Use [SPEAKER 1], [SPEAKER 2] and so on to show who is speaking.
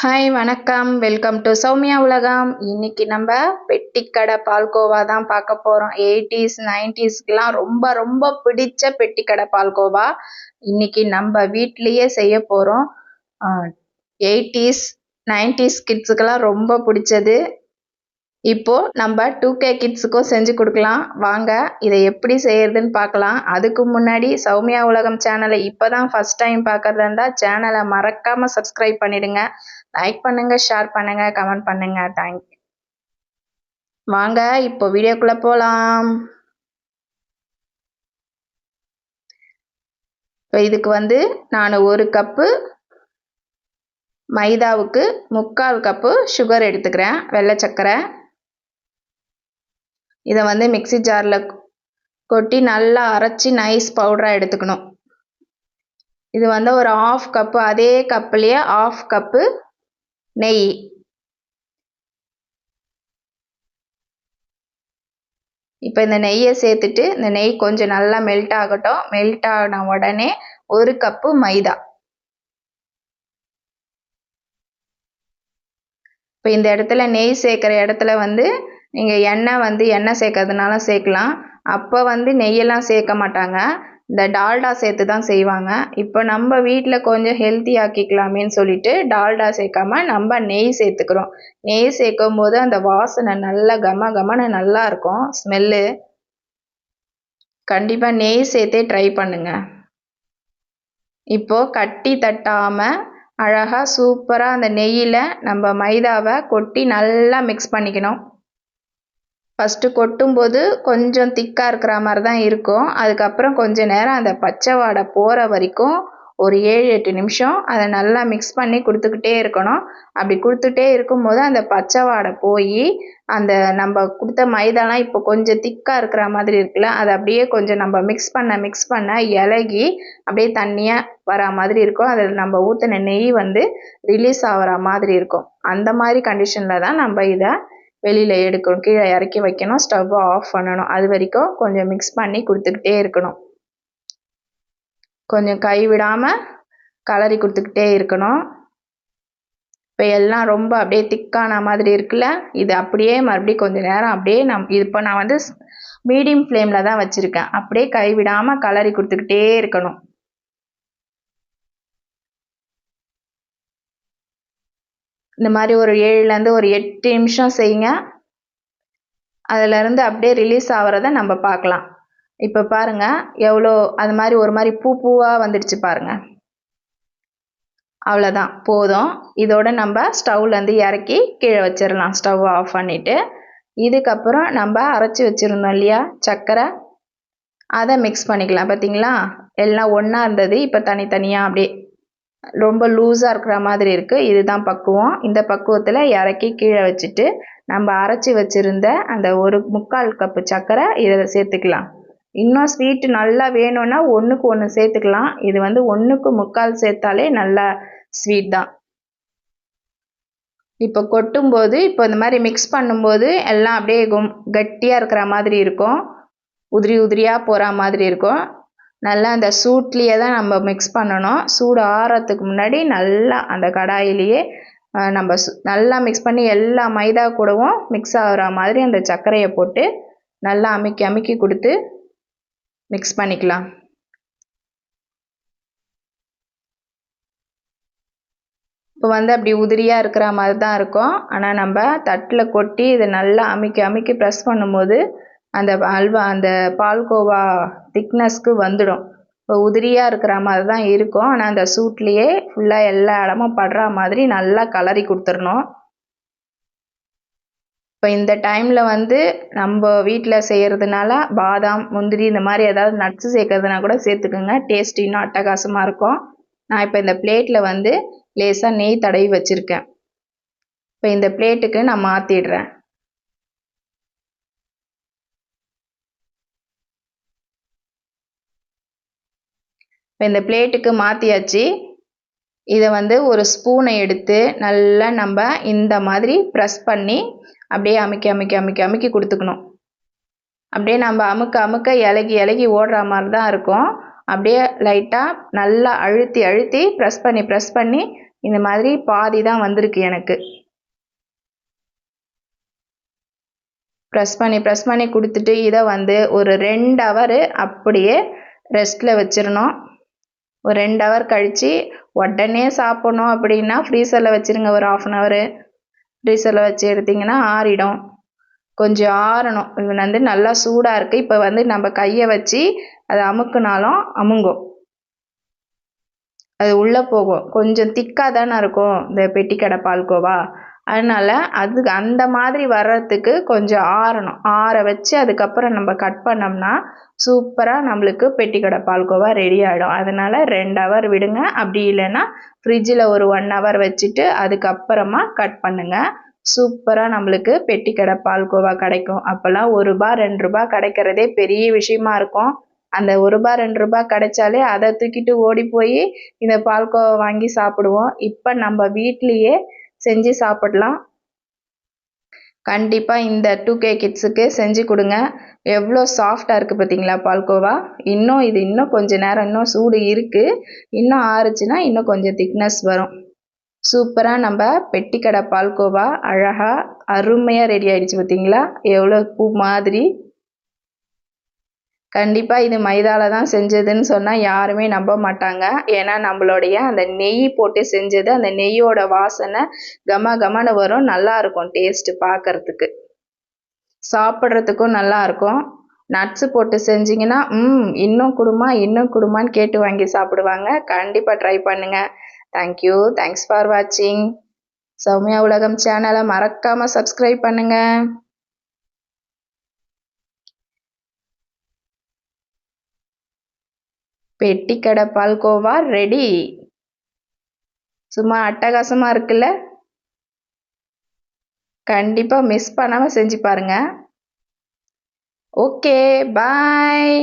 [SPEAKER 1] Hi வணக்கம். Welcome to Soumya உலகம் இன்னைக்கு நம்ம பெட்டிக்கடை பால்கோவா தான் பார்க்க போகிறோம் எயிட்டிஸ் நைன்டிஸ்க்கெலாம் ரொம்ப ரொம்ப பிடிச்ச பெட்டிக்கடை பால்கோவா. இன்னைக்கு நம்ம வீட்லேயே செய்ய போகிறோம் எயிட்டிஸ் நைன்டிஸ் கிட்ஸுக்கெல்லாம் ரொம்ப பிடிச்சது. இப்போ நம்ம டூ கே கிட்ஸுக்கும் செஞ்சு கொடுக்கலாம். வாங்க இதை எப்படி செய்யறதுன்னு பார்க்கலாம். அதுக்கு முன்னாடி சௌமியா உலகம் சேனலை இப்போ தான் ஃபஸ்ட் டைம் பார்க்குறதா இருந்தால் சேனலை மறக்காமல் சப்ஸ்கிரைப் பண்ணிடுங்க. லைக் பண்ணுங்க ஷேர் பண்ணுங்க கமெண்ட் பண்ணுங்க. தேங்க் வாங்க இப்போ வீடியோக்குள்ளே போகலாம் இப்போ இதுக்கு வந்து நான் ஒரு கப்பு மைதாவுக்கு முக்கால் கப்பு சுகர் எடுத்துக்கிறேன் வெள்ளை சர்க்கரை. இதை வந்து மிக்சி ஜாரில் கொட்டி நல்லா அரைச்சி நைஸ் பவுடராக எடுத்துக்கணும். இது வந்து ஒரு ஆஃப் கப்பு அதே கப்புலேயே ஆஃப் கப்பு நெய். இப்போ இந்த நெய்யை சேர்த்துட்டு இந்த நெய் கொஞ்சம் நல்லா மெல்ட் ஆகட்டும். மெல்ட் ஆன உடனே ஒரு கப்பு மைதா. இப்போ இந்த இடத்துல நெய் சேர்க்குற இடத்துல வந்து நீங்கள் எண்ணெய் வந்து எண்ணெய் சேர்க்கறதுனால சேர்க்கலாம். அப்போ வந்து நெய்யெல்லாம் சேர்க்க மாட்டாங்க. இந்த டால்டா சேர்த்து தான் செய்வாங்க. இப்போ நம்ம வீட்டில் கொஞ்சம் ஹெல்த்தி ஆக்கிக்கலாமேன்னு சொல்லிட்டு டால்டா சேர்க்காம நம்ம நெய் சேர்த்துக்கிறோம். நெய் சேர்க்கும் போது அந்த வாசனை நல்லா கம கமன்னு நல்லா இருக்கும். ஸ்மெல்லு கண்டிப்பாக நெய் சேர்த்தே ட்ரை பண்ணுங்க. இப்போது கட்டி தட்டாமல் அழகாக சூப்பராக அந்த நெய்யில் நம்ம மைதாவை கொட்டி நல்லா மிக்ஸ் பண்ணிக்கணும். ஃபஸ்ட்டு கொட்டும்போது கொஞ்சம் திக்காக இருக்கிற மாதிரி தான் இருக்கும். அதுக்கப்புறம் கொஞ்சம் நேரம் அந்த பச்சை வாடை போகிற வரைக்கும் ஒரு ஏழு எட்டு நிமிஷம் அதை நல்லா மிக்ஸ் பண்ணி கொடுத்துக்கிட்டே இருக்கணும். அப்படி கொடுத்துட்டே இருக்கும்போது அந்த பச்சை வாடை போய் அந்த நம்ம கொடுத்த மைதாலாம் இப்போ கொஞ்சம் திக்காக இருக்கிற மாதிரி இருக்குல்ல அதை அப்படியே கொஞ்சம் நம்ம மிக்ஸ் பண்ண மிக்ஸ் பண்ண இலகி அப்படியே தண்ணியாக வரா மாதிரி இருக்கும். அதில் நம்ம ஊற்றின நெய் வந்து ரிலீஸ் ஆகிற மாதிரி இருக்கும். அந்த மாதிரி கண்டிஷனில் தான் நம்ம இதை வெளியில் எடுக்கணும் கீழே இறக்கி வைக்கணும் ஸ்டவ்வை ஆஃப் பண்ணணும். அது வரைக்கும் கொஞ்சம் மிக்ஸ் பண்ணி கொடுத்துக்கிட்டே இருக்கணும். கொஞ்சம் கைவிடாமல் கலரி கொடுத்துக்கிட்டே இருக்கணும். இப்போ எல்லாம் ரொம்ப அப்படியே திக்கான மாதிரி இருக்குல்ல? இது அப்படியே மறுபடியும் கொஞ்சம் நேரம் அப்படியே நம் இப்போ நான் வந்து மீடியம் ஃப்ளேமில் தான் வச்சுருக்கேன். அப்படியே கைவிடாமல் கலரி கொடுத்துக்கிட்டே இருக்கணும். இந்த மாதிரி ஒரு ஏழுலேருந்து ஒரு எட்டு நிமிஷம் செய்யுங்க அதிலேருந்து அப்படியே ரிலீஸ் ஆகிறத நம்ம பார்க்கலாம். இப்போ பாருங்கள் எவ்வளோ அது மாதிரி ஒரு மாதிரி பூ பூவாக வந்துடுச்சு பாருங்கள் அவ்வளோதான் போதும். இதோட நம்ம ஸ்டவ்லேருந்து இறக்கி கீழே வச்சிடலாம் ஸ்டவ் ஆஃப் பண்ணிவிட்டு இதுக்கப்புறம் நம்ம அரைச்சி வச்சுருந்தோம் இல்லையா சர்க்கரை. அதை மிக்ஸ் பண்ணிக்கலாம் பார்த்தீங்களா? எல்லாம் ஒன்றா இருந்தது இப்போ தனித்தனியாக அப்படியே ரொம்ப லூஸாக இருக்கிற மாதிரி இருக்குது இதுதான் பக்குவம். இந்த பக்குவத்தில் இறக்கி கீழே வச்சுட்டு நம்ம அரைச்சி வச்சுருந்த அந்த ஒரு முக்கால் கப்பு சர்க்கரை இதில் சேர்த்துக்கலாம். இன்னும் ஸ்வீட்டு நல்லா வேணும்னா ஒன்றுக்கு ஒன்று சேர்த்துக்கலாம். இது வந்து ஒன்றுக்கு முக்கால் சேர்த்தாலே நல்லா ஸ்வீட் தான். இப்போ கொட்டும்போது இப்போ இந்த மாதிரி மிக்ஸ் பண்ணும்போது எல்லாம் அப்படியே கட்டியாக இருக்கிற மாதிரி இருக்கும். உதிரி உதிரியாக போகிற மாதிரி இருக்கும். நல்லா அந்த சூட்லேயே தான் நம்ம மிக்ஸ் பண்ணணும். சூடு ஆறுறதுக்கு முன்னாடி நல்லா அந்த கடாயிலேயே நம்ம நல்லா மிக்ஸ் பண்ணி எல்லா மைதா கூடவும் மிக்ஸ் ஆகிற மாதிரி அந்த சர்க்கரையை போட்டு நல்லா அமுக்கி அமுக்கி கொடுத்து மிக்ஸ் பண்ணிக்கலாம். இப்போ வந்து அப்படி உதிரியாக இருக்கிற மாதிரி தான் இருக்கும். ஆனால் நம்ம தட்டில் கொட்டி இதை நல்லா அமுக்கி அமுக்கி ப்ரெஸ் பண்ணும்போது அந்த அல்வா அந்த பால்கோவா திக்னஸ்க்கு வந்துடும். இப்போ உதிரியாக இருக்கிற மாதிரி தான் இருக்கும். ஆனால் அந்த சூட்லேயே ஃபுல்லாக எல்லா இடமும் படுற மாதிரி நல்லா கலரி கொடுத்துடணும். இப்போ இந்த டைமில் வந்து நம்ம வீட்டில் செய்கிறதுனால பாதாம் முந்திரி இந்த மாதிரி ஏதாவது நட்ஸு சேர்க்கறதுனா கூட சேர்த்துக்குங்க. டேஸ்ட் இன்னும் அட்டகாசமாக இருக்கும். நான் இப்போ இந்த பிளேட்டில் வந்து லேசாக நெய் தடவி வச்சுருக்கேன். இப்போ இந்த பிளேட்டுக்கு நான் மாற்றிடுறேன் இந்த பிளேட்டுக்கு மாற்றியாச்சு இதை வந்து ஒரு ஸ்பூனை எடுத்து நல்லா நம்ம இந்த மாதிரி ப்ரெஸ் பண்ணி அப்படியே அமுக்கி அமுக்கி அமுக்கி அமுக்கி கொடுத்துக்கணும். அப்படியே நம்ம அமுக்க அமுக்க இலகி இலகி ஓடுற மாதிரி தான் இருக்கும். அப்படியே லைட்டாக நல்லா அழுத்தி அழுத்தி ப்ரெஸ் பண்ணி ப்ரெஸ் பண்ணி இந்த மாதிரி பாதி தான் வந்திருக்கு எனக்கு. ப்ரெஸ் பண்ணி ப்ரெஸ் பண்ணி கொடுத்துட்டு இதை வந்து ஒரு ரெண்டு ஹவரு அப்படியே ரெஸ்ட்டில் வச்சிடணும். ஒரு ரெண்டு ஹவர் கழித்து உடனே சாப்பிட்ணும் அப்படின்னா ஃப்ரீசரில் வச்சுருங்க. ஒரு ஆஃப் அன் ஹவரு ஃப்ரீசரில் வச்சு எடுத்திங்கன்னா ஆறிடும். கொஞ்சம் ஆறணும். இது வந்து நல்லா சூடாக இருக்குது இப்போ வந்து நம்ம கையை வச்சு அதை அமுக்குனாலும் அமுங்கும். அது உள்ளே போகும். கொஞ்சம் திக்காக தானே இருக்கும். இந்த பெட்டிக்கடை பால்கோவா. அதனால் அது அந்த மாதிரி வர்றதுக்கு கொஞ்சம் ஆறணும். ஆற வச்சு அதுக்கப்புறம் நம்ம கட் பண்ணோம்னா சூப்பராக நம்மளுக்கு பெட்டிக்கடை பால்கோவா ரெடி ஆகிடும் அதனால் ரெண்டு ஹவர் விடுங்க. அப்படி இல்லைன்னா ஃப்ரிட்ஜில் ஒரு ஒன் ஹவர் வச்சுட்டு அதுக்கப்புறமா கட் பண்ணுங்கள் சூப்பராக நம்மளுக்கு பெட்டிக்கடை பால்கோவா கிடைக்கும். அப்போல்லாம் ஒரு ரூபா ரெண்டு ரூபா கிடைக்கிறதே பெரிய விஷயமா இருக்கும். அந்த ஒரு ரூபா ரெண்டு ரூபா கிடைச்சாலே அதை தூக்கிட்டு ஓடி போய் இந்த பால்கோவா வாங்கி சாப்பிடுவோம். இப்போ நம்ம வீட்லேயே செஞ்சு சாப்பிடலாம். கண்டிப்பாக இந்த டூ கே கிட்ஸுக்கு செஞ்சு கொடுங்க. எவ்வளோ சாஃப்டாக இருக்குது பார்த்தீங்களா பால்கோவா? இன்னும் இது இன்னும் கொஞ்சம் நேரம் இன்னும் சூடு இருக்குது இன்னும் ஆறுச்சுன்னா இன்னும் கொஞ்சம் திக்னஸ் வரும். சூப்பராக நம்ம பெட்டிக்கடை பால்கோவா அழகாக அருமையாக ரெடி ஆகிடுச்சு பார்த்தீங்களா? எவ்வளோ பூ மாதிரி. கண்டிப்பாக இது மைதாவில் தான் செஞ்சதுன்னு சொன்னால் யாருமே நம்ப மாட்டாங்க. ஏன்னா நம்மளுடைய அந்த நெய் போட்டு செஞ்சது அந்த நெய்யோட வாசனை கம கமன்னு வரும். நல்லாயிருக்கும் டேஸ்ட்டு பார்க்குறதுக்கு சாப்பிட்றதுக்கும் நல்லாயிருக்கும் நட்ஸு போட்டு செஞ்சிங்கன்னா ம் இன்னும் கொடுமா இன்னும் கொடுமான்னு கேட்டு வாங்கி சாப்பிடுவாங்க. கண்டிப்பாக ட்ரை பண்ணுங்கள் தேங்க்யூ தேங்க்ஸ் ஃபார் வாட்சிங் சௌமியா உலகம் சேனலை மறக்காமல் சப்ஸ்கிரைப் பண்ணுங்கள் பெட்டிக்கடை பால்கோவா ரெடி சும்மா அட்டகாசமாக இருக்குல்ல? கண்டிப்பாக மிஸ் பண்ணாமல் செஞ்சு பாருங்கள் ஓகே பாய்